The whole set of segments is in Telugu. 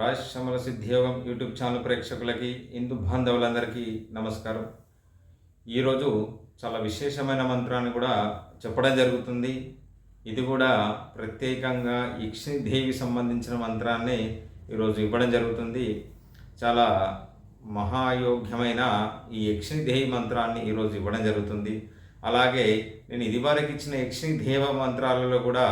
రాజశ్రమల సిద్ధియోగం యూట్యూబ్ ఛానల్ ప్రేక్షకులకి హిందూ బాంధవులందరికీ నమస్కారం. ఈరోజు చాలా విశేషమైన మంత్రాన్ని కూడా చెప్పడం జరుగుతుంది. ఇది కూడా ప్రత్యేకంగా యక్షిదేవి సంబంధించిన మంత్రాన్ని ఈరోజు ఇవ్వడం జరుగుతుంది. చాలా మహాయోగ్యమైన ఈ యక్షిదేవి మంత్రాన్ని ఈరోజు ఇవ్వడం జరుగుతుంది. అలాగే నేను ఇదివరకు ఇచ్చిన యక్షిదేవ మంత్రాలలో కూడా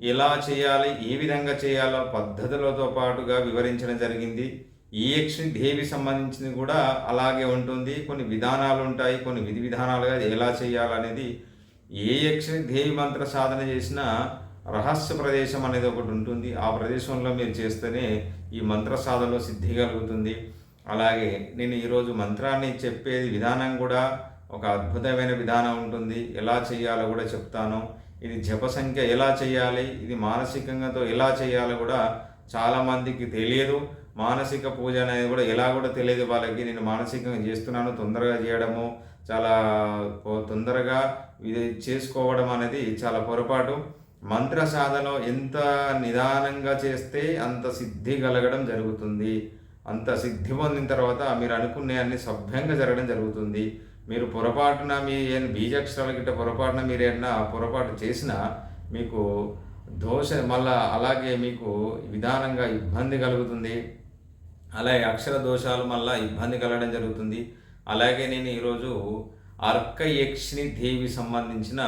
ఎలా చేయాలి ఏ విధంగా చేయాలో పద్ధతులతో పాటుగా వివరించడం జరిగింది. ఈ యక్షిని దేవి సంబంధించింది కూడా అలాగే ఉంటుంది. కొన్ని విధానాలు ఉంటాయి. కొన్ని విధి విధానాలుగా ఎలా చేయాలనేది ఏ యక్షిని దేవి మంత్ర సాధన చేసినా రహస్య ప్రదేశం అనేది ఒకటి ఉంటుంది. ఆ ప్రదేశంలో మీరు చేస్తేనే ఈ మంత్ర సాధనలో సిద్ధి కలుగుతుంది. అలాగే నేను ఈరోజు మంత్రాన్ని చెప్పేది విధానం కూడా ఒక అద్భుతమైన విధానం ఉంటుంది. ఎలా చేయాలో కూడా చెప్తాను. ఇది జప సంఖ్య ఎలా చేయాలి ఇది మానసికంగాతో ఎలా చేయాలో కూడా చాలామందికి తెలియదు. మానసిక పూజ అనేది కూడా ఎలా కూడా తెలియదు వాళ్ళకి. నేను మానసికంగా చేస్తున్నాను తొందరగా చేయడము చాలా తొందరగా ఇది చేసుకోవడం అనేది చాలా పొరపాటు. మంత్ర సాధన ఎంత నిదానంగా చేస్తే అంత సిద్ధి కలగడం జరుగుతుంది. అంత సిద్ధి పొందిన తర్వాత మీరు అనుకునే అన్ని సభ్యంగా జరగడం జరుగుతుంది. మీరు పొరపాటున మీ బీజాక్షరాల గిట్ట పొరపాటున మీరు ఏమన్నా పొరపాటు చేసినా మీకు దోష మళ్ళా అలాగే మీకు విధానంగా ఇబ్బంది కలుగుతుంది. అలాగే అక్షర దోషాలు మళ్ళా ఇబ్బంది కలగడం జరుగుతుంది. అలాగే నేను ఈరోజు అర్కయక్షిని దేవి సంబంధించిన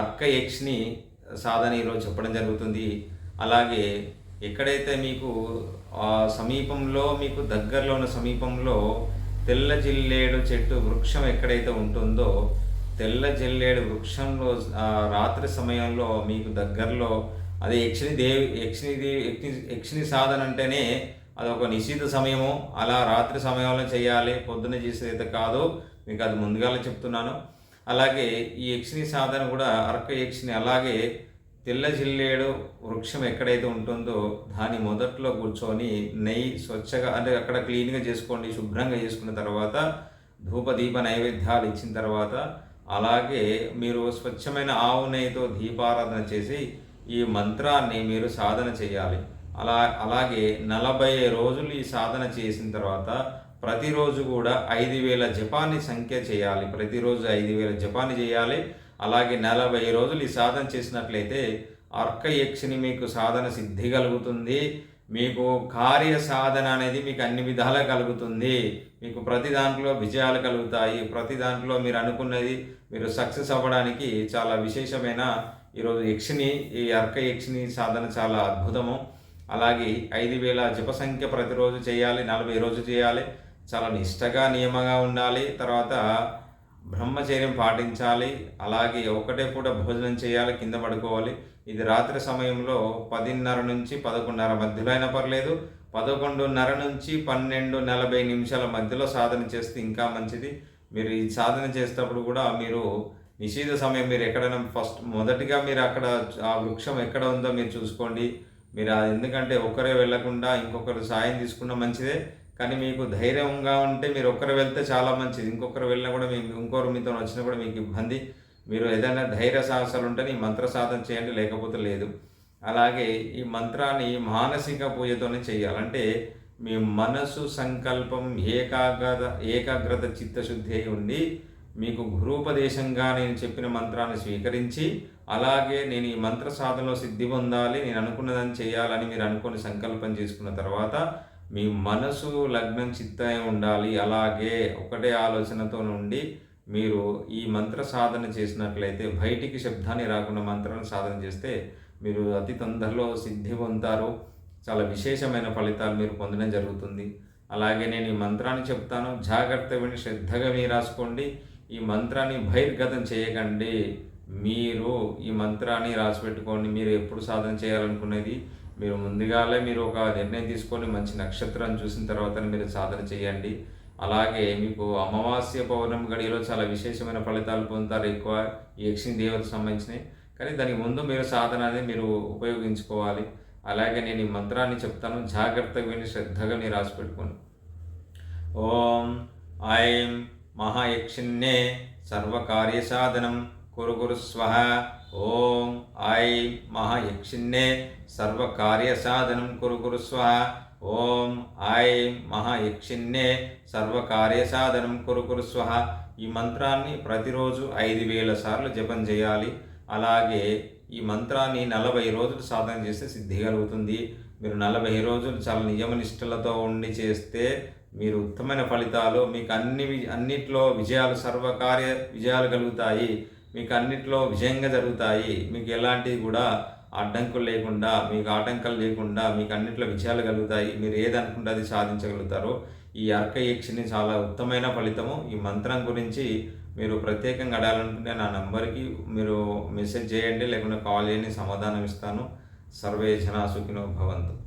అర్కయక్షిని సాధన ఈరోజు చెప్పడం జరుగుతుంది. అలాగే ఎక్కడైతే మీకు సమీపంలో మీకు దగ్గరలో ఉన్న సమీపంలో తెల్ల జిల్లేడు చెట్టు వృక్షం ఎక్కడైతే ఉంటుందో తెల్ల జిల్లేడు వృక్షంలో రాత్రి సమయంలో మీకు దగ్గరలో అది యక్షిని దేవి యక్షిని దేవి యక్షిని సాధన అంటేనే అది ఒక నిషిద్ధ సమయము. అలా రాత్రి సమయంలో చేయాలి. పొద్దున చేసేది కాదు. మీకు అది ముందుగానే చెప్తున్నాను. అలాగే ఈ యక్షిని సాధన కూడా అర్క యక్షిని. అలాగే తెల్ల జిల్లేడు వృక్షం ఎక్కడైతే ఉంటుందో దాని మొదట్లో కూర్చొని నెయ్యి స్వచ్ఛగా అంటే అక్కడ క్లీన్గా చేసుకోండి శుభ్రంగా చేసుకున్న తర్వాత ధూపదీప నైవేద్యాలు ఇచ్చిన తర్వాత అలాగే మీరు స్వచ్ఛమైన ఆవు నెయ్యితో దీపారాధన చేసి ఈ మంత్రాన్ని మీరు సాధన చేయాలి. అలా అలాగే నలభై రోజులు ఈ సాధన చేసిన తర్వాత ప్రతిరోజు కూడా ఐదు వేల జపాన్ని సంఖ్య చేయాలి. ప్రతిరోజు ఐదు వేల జపాన్ని చేయాలి. అలాగే నలభై రోజులు ఈ సాధన చేసినట్లయితే అర్క యక్షిని మీకు సాధన సిద్ధి కలుగుతుంది. మీకు కార్య సాధన అనేది మీకు అన్ని విధాలా కలుగుతుంది. మీకు ప్రతి దాంట్లో విజయాలు కలుగుతాయి. ప్రతి దాంట్లో మీరు అనుకున్నది మీరు సక్సెస్ అవ్వడానికి చాలా విశేషమైన ఈరోజు యక్షిని ఈ అర్క యక్షిని సాధన చాలా అద్భుతము. అలాగే ఐదు వేల జప సంఖ్య ప్రతిరోజు చేయాలి నలభై రోజు చేయాలి. చాలా నిష్టగా నియమంగా ఉండాలి. తర్వాత బ్రహ్మచర్యం పాటించాలి. అలాగే ఒకటే పూట భోజనం చేయాలి కింద పడుకోవాలి. ఇది రాత్రి సమయంలో పదిన్నర నుంచి పదకొండున్నర మధ్యలో అయినా పర్లేదు. పదకొండున్నర నుంచి పన్నెండు నలభై నిమిషాల మధ్యలో సాధన చేస్తే ఇంకా మంచిది. మీరు ఈ సాధన చేసేటప్పుడు కూడా మీరు నిషేధ సమయం మీరు ఎక్కడైనా ఫస్ట్ మొదటిగా మీరు అక్కడ ఆ వృక్షం ఎక్కడ ఉందో మీరు చూసుకోండి. మీరు ఎందుకంటే ఒకరే వెళ్ళకుండా ఇంకొకరు సాయం తీసుకున్న మంచిదే. కానీ మీకు ధైర్యంగా ఉంటే మీరు ఒక్కరు వెళ్తే చాలా మంచిది. ఇంకొకరు వెళ్ళినా కూడా మీకు ఇంకొకరు మీతో వచ్చినా కూడా మీకు ఇబ్బంది. మీరు ఏదైనా ధైర్య సాహసాలు ఉంటే ఈ మంత్ర సాధన చేయండి లేకపోతే లేదు. అలాగే ఈ మంత్రాన్ని మానసిక పూజతోనే చేయాలంటే మీ మనసు సంకల్పం ఏకాగ్రత ఏకాగ్రత చిత్తశుద్ధి అయి ఉండి మీకు గురూపదేశంగా నేను చెప్పిన మంత్రాన్ని స్వీకరించి అలాగే నేను ఈ మంత్ర సాధనలో సిద్ధి పొందాలి నేను అనుకున్నదని చేయాలని మీరు అనుకుని సంకల్పం చేసుకున్న తర్వాత మీ మనసు లగ్నం చిత్తం ఉండాలి. అలాగే ఒకటే ఆలోచనతో నుండి మీరు ఈ మంత్ర సాధన చేసినట్లయితే బయటికి శబ్దాన్ని రాకుండా మంత్రాన్ని సాధన చేస్తే మీరు అతి తొందరలో సిద్ధి పొందుతారు. చాలా విశేషమైన ఫలితాలు మీరు పొందడం జరుగుతుంది. అలాగే నేను ఈ మంత్రాన్ని చెప్తాను. జాగ్రత్త విని శ్రద్ధగా మీరు రాసుకోండి. ఈ మంత్రాన్ని బహిర్గతం చేయకండి. మీరు ఈ మంత్రాన్ని రాసిపెట్టుకోండి. మీరు ఎప్పుడు సాధన చేయాలనుకునేది మీరు ముందుగాలే మీరు ఒక నిర్ణయం తీసుకొని మంచి నక్షత్రం చూసిన తర్వాత మీరు సాధన చేయండి. అలాగే మీకు అమావాస్య పౌర్ణమి గడియలో చాలా విశేషమైన ఫలితాలు పొందుతారు ఎక్కువ ఈ యక్షిని దేవతకు సంబంధించినవి. కానీ దానికి ముందు మీరు సాధన అనేది మీరు ఉపయోగించుకోవాలి. అలాగే నేను ఈ మంత్రాన్ని చెప్తాను. జాగ్రత్తగా విని శ్రద్ధగా మీరు రాసిపెట్టుకోండి ఓం ఐం మహాయక్షిణ్యే సర్వకార్య కురుగురుస్వ స్వహ ఓం ఐ మహాయక్షిణ్యే సర్వకార్యసాధనం కురుగురుస్వ స్వహ ఓం ఐ మహాయక్షిణ్యే సర్వకార్యసాధనం కురుగురుస్వ స్వహ ఈ మంత్రాన్ని ప్రతిరోజు ఐదు వేల సార్లు జపం చేయాలి. అలాగే ఈ మంత్రాన్ని నలభై రోజులు సాధన చేస్తే సిద్ధి కలుగుతుంది. మీరు నలభై రోజులు చాలా నియమనిష్టలతో ఉండి చేస్తే మీరు ఉత్తమైన ఫలితాలు మీకు అన్ని వి- అన్నిట్లో విజయాలు సర్వకార్య విజయాలు కలుగుతాయి. మీకు అన్నిట్లో విజయంగా జరుగుతాయి. మీకు ఎలాంటివి కూడా అడ్డంకులు లేకుండా మీకు ఆటంకాలు లేకుండా మీకు అన్నిట్లో విజయాలు కలుగుతాయి. మీరు ఏదనుకుంటే అది సాధించగలుగుతారు. ఈ అర్కయక్షిని చాలా ఉత్తమైన ఫలితము. ఈ మంత్రం గురించి మీరు ప్రత్యేకంగా అడగాలనుకుంటే నా నంబర్కి మీరు మెసేజ్ చేయండి. లేకుంటే కాల్ చేయండి. సమాధానం ఇస్తాను సర్వే జనా సుఖినో భవంతు.